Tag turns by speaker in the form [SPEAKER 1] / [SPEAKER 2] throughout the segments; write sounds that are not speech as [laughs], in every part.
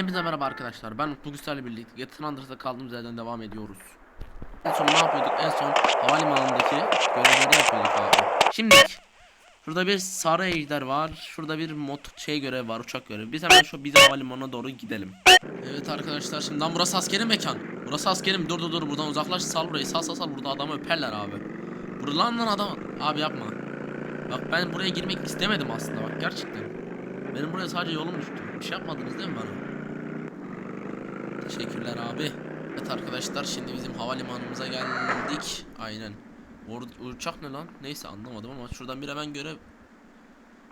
[SPEAKER 1] Hepinize merhaba arkadaşlar. Ben Mutlu Güzel'le birlikte Get Thunders'da kaldığımız yerden devam ediyoruz. En son ne yapıyorduk? En son havalimanındaki görevleri yapıyorduk abi. Şimdi şurada bir sarı ejder var. Şurada bir mot şey görev var, uçak görevi. Biz hemen şu bizim havalimanına doğru gidelim. Evet arkadaşlar şimdi lan burası askeri mekan. Burası askerim. Dur dur dur buradan uzaklaş sal burayı. Sal sal sal burada adamı öperler abi. Buradan lan adam. Abi yapma. Bak ben buraya girmek istemedim aslında bak gerçekten. Benim buraya sadece yolum düştü. Bir şey yapmadınız değil mi bana? Teşekkürler abi. Evet arkadaşlar şimdi bizim havalimanımıza geldik. Aynen. Or uçak ne lan? Neyse anlamadım ama şuradan bir hemen görev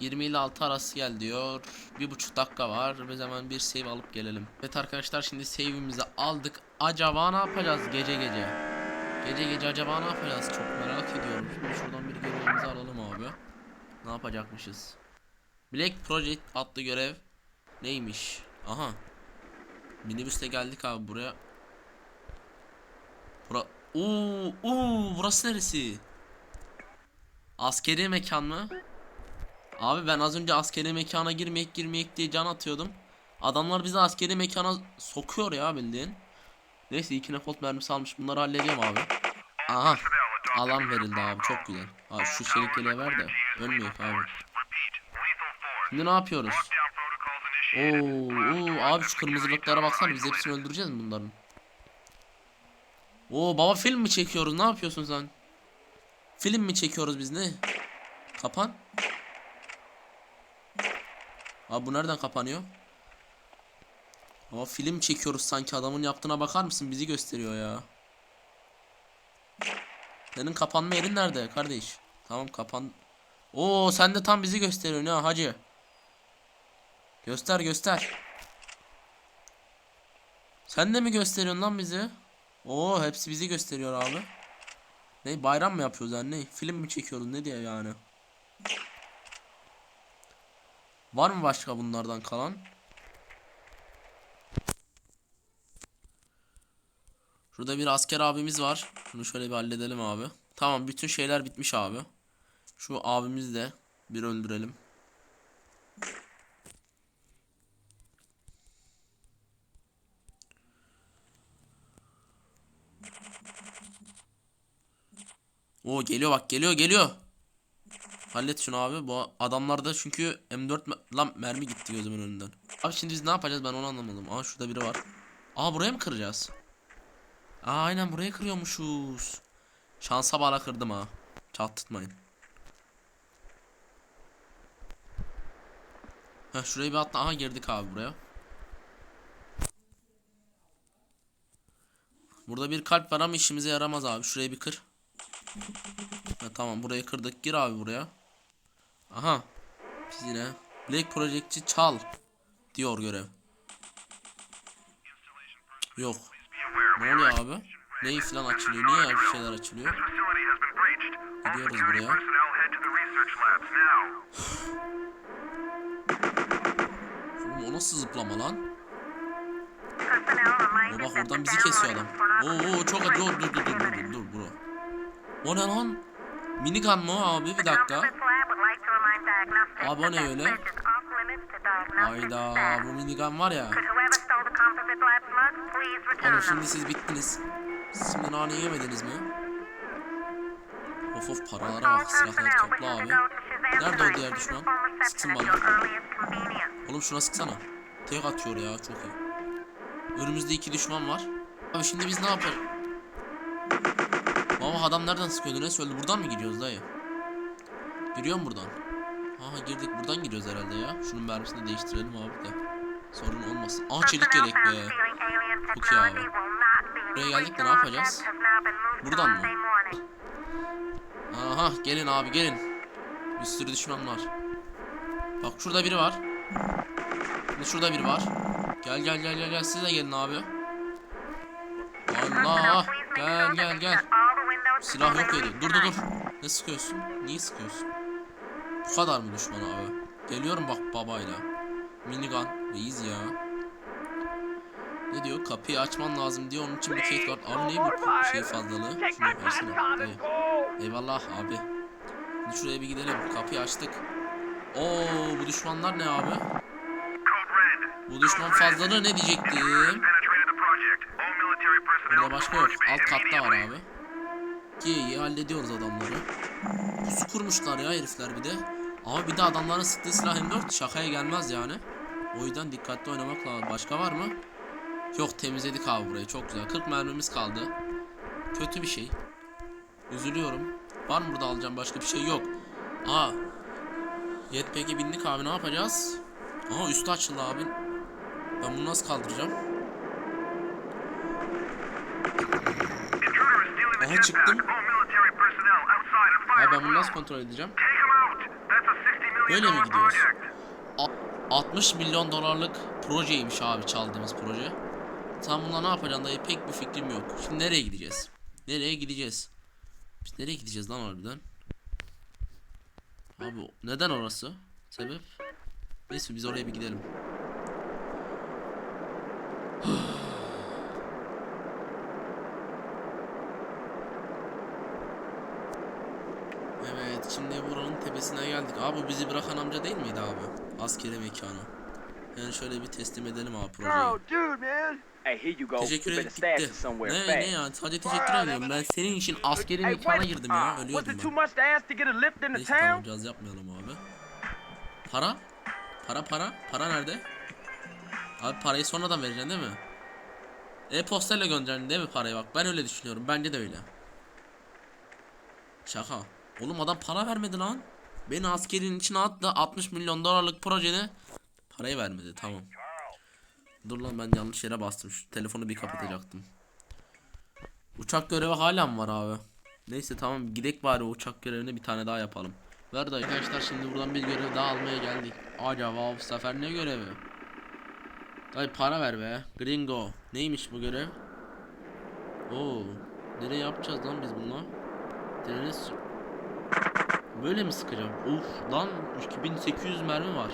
[SPEAKER 1] 20 ile 6 arası gel diyor. Bir buçuk dakika var. Biz hemen bir save alıp gelelim. Evet arkadaşlar şimdi save'imizi aldık. Acaba ne yapacağız gece gece? Gece gece acaba ne yapacağız? Çok merak ediyorum. Şimdi şuradan bir görevimizi alalım abi. Ne yapacakmışız? Black Project adlı görev neymiş? Aha. Minibüste geldik abi buraya. Bura Oo, oo, burası neresi? Askeri mekan mı? Abi ben az önce askeri mekana girmeyek girmeyek diye can atıyordum. Adamlar bizi askeri mekana sokuyor ya bildiğin. Neyse iki nefolt mermisi almış bunları hallediyorum abi. Aha. Alan verildi abi çok güzel. Abi şu çelik yeleği ver de ölmüyor abi. Şimdi ne yapıyoruz? Oo, oo abi şu kırmızılıklara baksana biz hepsini öldüreceğiz mi bunların? Oo baba film mi çekiyoruz? Ne yapıyorsun sen? Film mi çekiyoruz biz ne? Kapan. Abi bu nereden kapanıyor? Ama film çekiyoruz sanki adamın yaptığına bakar mısın? Bizi gösteriyor ya. Senin kapanma yerin nerede kardeş? Tamam kapan. Oo sen de tam bizi gösteriyorsun ha hacı. Göster göster. Sen de mi gösteriyorsun lan bizi? Oo hepsi bizi gösteriyor abi. Ne bayram mı yapıyoruz yani ne? Film mi çekiyoruz ne diye yani? Var mı başka bunlardan kalan? Şurada bir asker abimiz var. Şunu şöyle bir halledelim abi. Tamam bütün şeyler bitmiş abi. Şu abimiz de bir öldürelim. Oo geliyor bak geliyor geliyor. Hallet şunu abi. Bu adamlarda çünkü M4 me- lan mermi gitti gözümün önünden. Abi şimdi biz ne yapacağız ben onu anlamadım. Aa şurada biri var. Aa buraya mı kıracağız? Aa aynen buraya kırıyormuşuz. Şansa bala kırdım ha. Çattırtmayın. Heh şurayı bir atla. Aha girdik abi buraya. Burada bir kalp var ama işimize yaramaz abi. Şurayı bir kır. Ha, tamam burayı kırdık. Gir abi buraya. Aha. Biz yine Black Project'çi çal diyor görev. Yok. Ne oluyor abi? Neyi falan açılıyor? Niye her şeyler açılıyor? Gidiyoruz buraya. Oğlum o nasıl zıplama lan? O bak oradan bizi kesiyor adam. Oo çok acı. Dur dur dur dur dur dur bro. O ne lan? Minigun o abi bir dakika.
[SPEAKER 2] Abi o ne öyle?
[SPEAKER 1] Hayda bu minigun var ya. Oğlum şimdi siz bittiniz. Siz şimdi nane yemediniz mi? Of of paralara bak silahları topla abi. Nerede o diğer düşman? Sıksın bana. Oğlum şuna sıksana. Tek atıyor ya çok iyi. Önümüzde iki düşman var. Abi şimdi biz ne yapar? Baba adam nereden sıkıyordu ne söyledi? Buradan mı gidiyoruz dayı? Giriyor mu buradan? Aha girdik buradan giriyoruz herhalde ya. Şunun mermisini değiştirelim abi de. Sorun olmasın. Aa çelik yelek be.
[SPEAKER 2] Çok iyi abi.
[SPEAKER 1] Buraya geldik de ne yapacağız? Buradan mı? Aha gelin abi gelin. Bir sürü düşman var. Bak şurada biri var. Şurada biri var. Gel gel gel gel gel siz de gelin abi. Allah gel gel gel. Silah yok ediyor. Dur dur dur. Ne sıkıyorsun? Niye sıkıyorsun? Bu kadar mı düşman abi? Geliyorum bak babayla. Minigun. Reis ya. Ne diyor? Kapıyı açman lazım diyor. Onun için bir kayıt var. Abi ne bu şey fazlalığı? Şunu versene. Dayı. Eyvallah abi. Şimdi şuraya bir gidelim. Kapıyı açtık. Oo bu düşmanlar ne abi? Bu düşman fazlalığı ne diyecektim? Burada başka yok. Alt katta var abi. Ki iyi hallediyoruz adamları. Pusu kurmuşlar ya herifler bir de. Ama bir de adamların sıktığı silah M4 şakaya gelmez yani. O yüzden dikkatli oynamak lazım. Başka var mı? Yok temizledik abi burayı çok güzel. 40 mermimiz kaldı. Kötü bir şey. Üzülüyorum. Var mı burada alacağım başka bir şey yok. Aa. Jetpack'e bindik abi ne yapacağız? Aha üstü açıldı abi. Ben bunu nasıl kaldıracağım? Aha çıktım. Abi ben bunu nasıl kontrol edeceğim? Böyle mi gidiyoruz? A- 60 milyon dolarlık projeymiş abi çaldığımız proje. Tam bununla ne yapacağım dayı pek bir fikrim yok. Şimdi nereye gideceğiz? Nereye gideceğiz? Biz nereye gideceğiz lan harbiden? Abi neden orası? Sebep? Neyse biz oraya bir gidelim. Evet şimdi buranın tepesine geldik. Abi bizi bırakan amca değil miydi abi? Askeri mekanı. Yani şöyle bir teslim edelim abi projeyi.
[SPEAKER 3] Oh, dude, man.
[SPEAKER 4] Hey, here you go.
[SPEAKER 1] Teşekkür
[SPEAKER 4] it somewhere
[SPEAKER 1] Ne
[SPEAKER 4] fast.
[SPEAKER 1] ne ya sadece teşekkür ediyorum. Ben senin için askeri
[SPEAKER 4] Hey,
[SPEAKER 1] mekana
[SPEAKER 4] wait.
[SPEAKER 1] girdim ya.
[SPEAKER 4] Ah,
[SPEAKER 1] Ölüyordum ben. Neyse tamam caz yapmayalım abi. Para? Para para? Para nerede? Abi parayı sonradan vereceksin değil mi? E-postayla göndereceksin değil mi parayı bak ben öyle düşünüyorum bence de öyle. Şaka. Oğlum adam para vermedi lan. Beni askerin içine attı 60 milyon dolarlık projede parayı vermedi tamam. Dur lan ben yanlış yere bastım şu telefonu bir kapatacaktım. Uçak görevi hala mı var abi? Neyse tamam gidek bari uçak görevini bir tane daha yapalım. Ver de arkadaşlar şimdi buradan bir görev daha almaya geldik. Acaba bu sefer ne görevi? Dayı para ver be. Gringo. Neymiş bu görev? Oo. Nereye yapacağız lan biz bununla? Trene s- Böyle mi sıkacağım? Uf lan 2800 mermi var.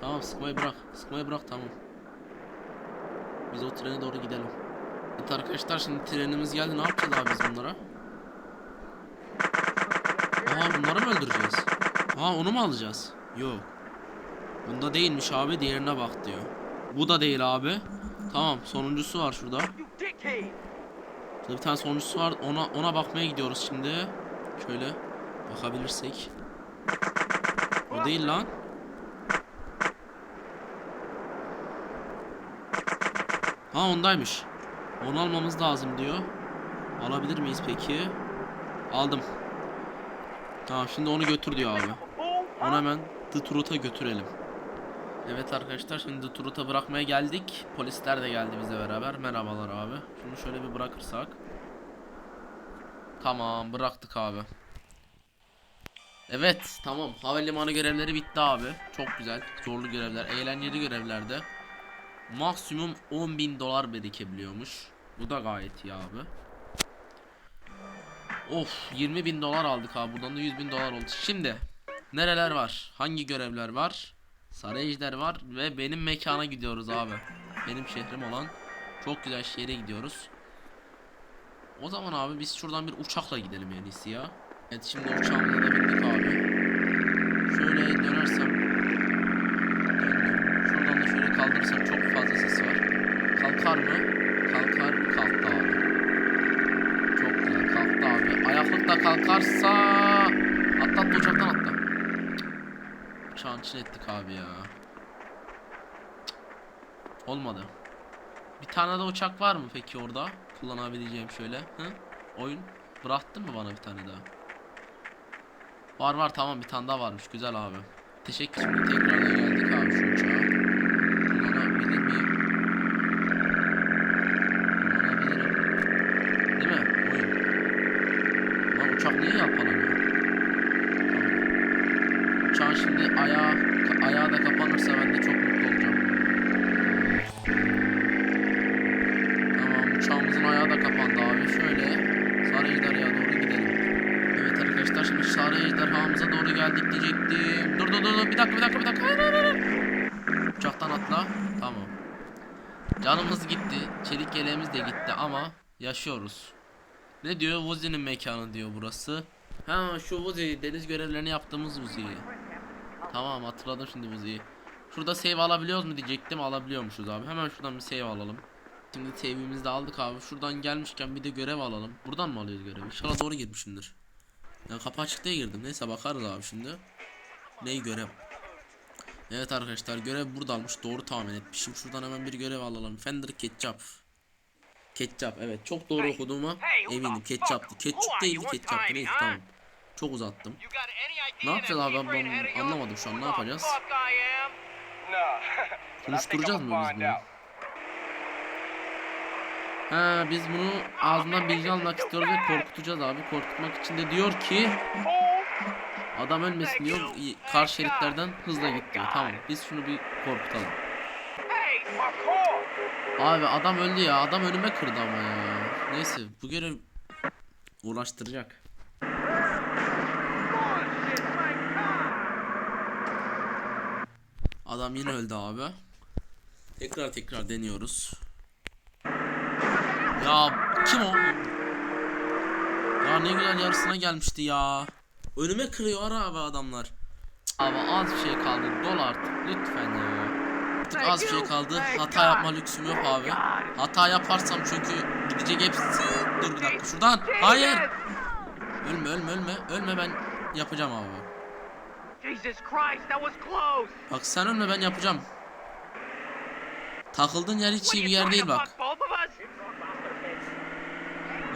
[SPEAKER 1] Tamam sıkmayı bırak. Sıkmayı bırak tamam. Biz o trene doğru gidelim. Evet arkadaşlar şimdi trenimiz geldi. Ne yapacağız abi biz bunlara? Aa bunları mı öldüreceğiz? Aa onu mu alacağız? Yok. Bunda değilmiş abi diğerine bak diyor. Bu da değil abi. Tamam sonuncusu var şurada. Şurada bir tane sonuncusu var. Ona ona bakmaya gidiyoruz şimdi. Şöyle bakabilirsek. O değil lan. Ha ondaymış. Onu almamız lazım diyor. Alabilir miyiz peki? Aldım. Tamam şimdi onu götür diyor abi. Onu hemen The Truth'a götürelim. Evet arkadaşlar şimdi The bırakmaya geldik. Polisler de geldi bizle beraber. Merhabalar abi. Şunu şöyle bir bırakırsak. Tamam bıraktık abi. Evet tamam havalimanı görevleri bitti abi. Çok güzel. Zorlu görevler, eğlenceli görevlerde. Maksimum 10.000 dolar birikebiliyormuş. Bu da gayet iyi abi. Of 20 bin dolar aldık abi buradan da 100 bin dolar oldu. Şimdi nereler var? Hangi görevler var? Sarayejder var ve benim mekana gidiyoruz abi. Benim şehrim olan çok güzel şehre gidiyoruz. O zaman abi biz şuradan bir uçakla gidelim iyisi ya. Evet şimdi uçağımıza da bindik abi. Şöyle dönersem döndüm. Şuradan da şöyle kaldırırsam çok fazla ses var. Kalkar mı? Kalkar. Kalktı abi. Çok güzel kalktı abi. Ayaklık da kalkarsa atla atla uçaktan atla. Uçağın içine ettik abi ya. Olmadı. Bir tane de uçak var mı peki orada? Kullanabileceğim şöyle. Hı? Oyun. Bıraktın mı bana bir tane daha? Var var tamam bir tane daha varmış. Güzel abi. Teşekkür şimdi tekrardan geldik abi şu uçağa. Kullanabilir miyim? Kullanabilirim. Değil mi? Oyun. Lan uçak niye yalpalanıyor? Tamam. Uçağın şimdi ayağı, ayağı da kapanırsa ben de çok mutlu olacağım. Tamam uçağımızın ayağı da kapandı abi. Şöyle Sarı Ejderha'ya doğru gidelim. Evet arkadaşlar şimdi Sarı Doğru geldik diyecektim. Dur dur dur bir dakika bir dakika bir dakika. Uçaktan atla. Tamam. Canımız gitti. Çelik yeleğimiz de gitti ama yaşıyoruz. Ne diyor? Vuzi'nin mekanı diyor burası. Ha şu Vuzi deniz görevlerini yaptığımız Vuzi. Tamam hatırladım şimdi Vuzi'yi. Şurada save alabiliyoruz mu diyecektim alabiliyormuşuz abi. Hemen şuradan bir save alalım. Şimdi save'imizi de aldık abi. Şuradan gelmişken bir de görev alalım. Buradan mı alıyoruz görevi? İnşallah doğru girmişimdir. Ya kapı açık diye girdim. Neyse bakarız abi şimdi. Ney görev? Evet arkadaşlar görev burada almış. Doğru tahmin etmişim. Şuradan hemen bir görev alalım. Fender Ketchup. Ketchup evet. Çok doğru okuduğuma eminim. Ketchup'tı. Ketchup değildi ketçaptı. Neyse tamam. Çok uzattım.
[SPEAKER 3] Ne yapacağız abi ben
[SPEAKER 1] bunu anlamadım şu an. Ne yapacağız? [laughs] Konuşturacağız mı biz bunu? Ha biz bunu ağzından bilgi almak istiyoruz ve korkutacağız abi. Korkutmak için de diyor ki adam ölmesin diyor. Karşı şeritlerden hızla git diyor. Tamam biz şunu bir korkutalım. Abi adam öldü ya. Adam önüme kırdı ama ya. Neyse bu görev uğraştıracak. Adam yine öldü abi. Tekrar tekrar deniyoruz. Ya kim o? Ya ne güzel yarısına gelmişti ya. Önüme kırıyor abi adamlar. Cık, Abi az bir şey kaldı. Dol artık lütfen ya. Artık az bir şey kaldı. Hata yapma lüksüm yok abi. Hata yaparsam çünkü gidecek hepsi. Dur bir dakika şuradan. Hayır. Ölme ölme ölme. Ölme ben yapacağım abi.
[SPEAKER 4] Jesus Christ, that was close.
[SPEAKER 1] Bak sen ölme ben yapacağım. Takıldığın yer hiç iyi bir yer değil bak.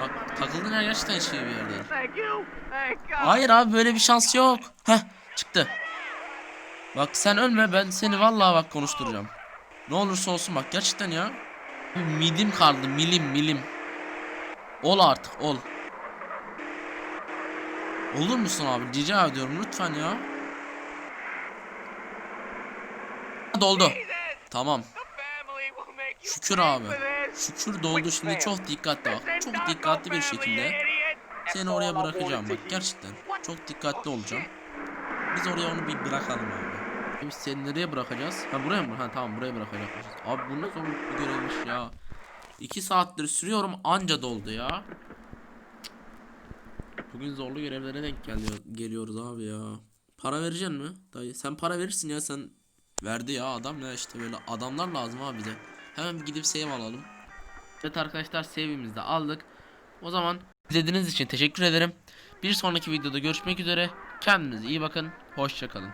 [SPEAKER 1] Bak takıldığın yer gerçekten iyi bir yer değil.
[SPEAKER 4] Thank you. Thank God.
[SPEAKER 1] Hayır abi böyle bir şans yok. Heh çıktı. Bak sen ölme ben seni vallahi bak konuşturacağım. Ne olursa olsun bak gerçekten ya. Bir Milim kaldı milim milim. Ol artık ol. Olur musun abi rica ediyorum lütfen ya. Doldu. Tamam. Şükür abi. Şükür doldu şimdi çok dikkatli bak. Çok dikkatli bir şekilde seni oraya bırakacağım bak gerçekten. Çok dikkatli olacağım. Biz oraya onu bir bırakalım abi. Biz seni nereye bırakacağız? Ha buraya mı? Ha tamam buraya bırakacakmışız. Abi bu ne zorluk bir görevmiş ya. 2 saattir sürüyorum anca doldu ya. Bugün zorlu görevlere denk geliyor, geliyoruz abi ya. Para vereceksin mi? Dayı sen para verirsin ya sen. Verdi ya adam ya işte böyle adamlar lazım abi bize. Hemen bir gidip save alalım. Evet arkadaşlar save'imizi de aldık. O zaman izlediğiniz için teşekkür ederim. Bir sonraki videoda görüşmek üzere. Kendinize iyi bakın. Hoşçakalın.